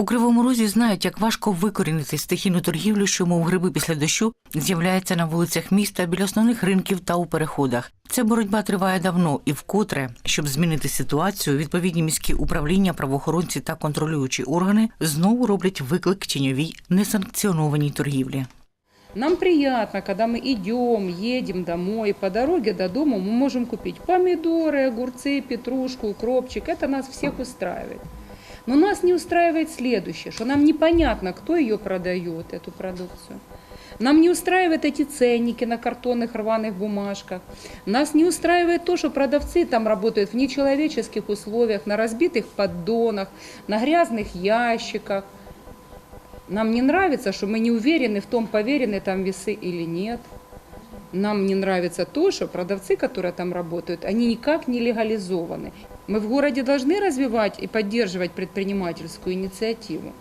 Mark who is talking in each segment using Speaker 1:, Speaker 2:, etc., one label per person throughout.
Speaker 1: У Кривому Розі знають, як важко викорінити стихійну торгівлю, що, мов гриби після дощу, з'являється на вулицях міста біля основних ринків та у переходах. Ця боротьба триває давно і вкотре, щоб змінити ситуацію, відповідні міські управління, правоохоронці та контролюючі органи знову роблять виклик тіньовій несанкціонованій торгівлі.
Speaker 2: Нам приятно, когда мы идем, едем домой, по дороге до дома мы можем купить помидоры, огурцы, петрушку, укропчик. Это нас всех устраивает. Но нас не устраивает следующее, что нам непонятно, кто ее продает, эту продукцию. Нам не устраивают эти ценники на картонных рваных бумажках. Нас не устраивает то, что продавцы там работают в нечеловеческих условиях, на разбитых поддонах, на грязных ящиках. Нам не нравится, что мы не уверены в том, поверены там весы или нет. Нам не нравится то, что продавцы, которые там работают, они никак не легализованы. Мы в городе должны развивать и поддерживать предпринимательскую инициативу,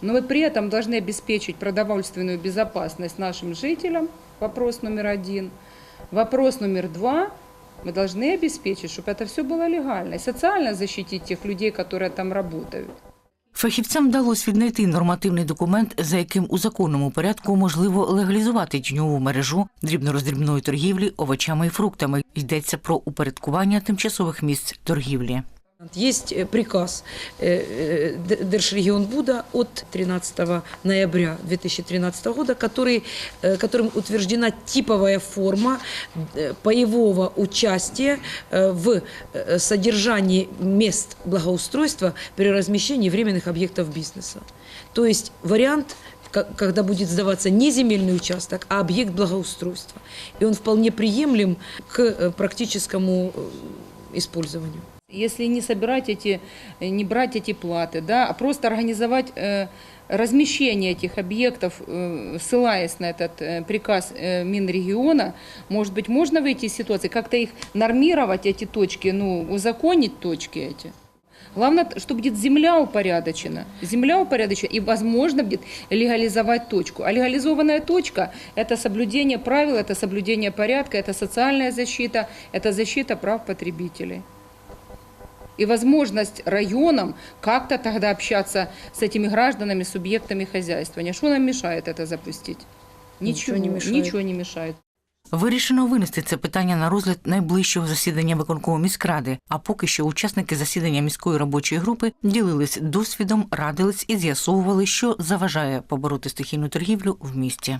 Speaker 2: но мы при этом должны обеспечить продовольственную безопасность нашим жителям, вопрос номер один. Вопрос номер два, мы должны обеспечить, чтобы это все было легально, и социально защитить тех людей, которые там работают.
Speaker 1: Фахівцям вдалося віднайти нормативний документ, за яким у законному порядку можливо легалізувати тіньову мережу дрібнороздрібної торгівлі овочами і фруктами. Йдеться про упорядкування тимчасових місць торгівлі.
Speaker 3: Есть э, приказ э, э, Держрегионбуда от 13 ноября 2013 года, который, которым утверждена типовая форма боевого участия в содержании мест благоустройства при размещении временных объектов бизнеса. То есть вариант когда будет сдаваться не земельный участок, а объект благоустройства. И он вполне приемлем к практическому использованию.
Speaker 2: Если не собирать эти, э, не брать эти платы, да, а просто организовать э, размещение этих объектов, э, ссылаясь на этот приказ Минрегиона, может быть, можно выйти из ситуации, как-то их нормировать, эти точки, ну, узаконить точки эти. Главное, чтобы будет земля упорядочена. Земля упорядочена, и возможно будет легализовать точку. А легализованная точка – это соблюдение правил, это соблюдение порядка, это социальная защита, это защита прав потребителей. И возможность районам как-то тогда общаться с этими гражданами, субъектами хозяйствования. Что нам мешает это запустить?
Speaker 3: Ничего не мешает.
Speaker 2: Ничего не мешает.
Speaker 1: Вирішено винести це питання на розгляд найближчого засідання виконкому міськради. А поки що учасники засідання міської робочої групи ділились досвідом, радились і з'ясовували, що заважає побороти стихійну торгівлю в місті.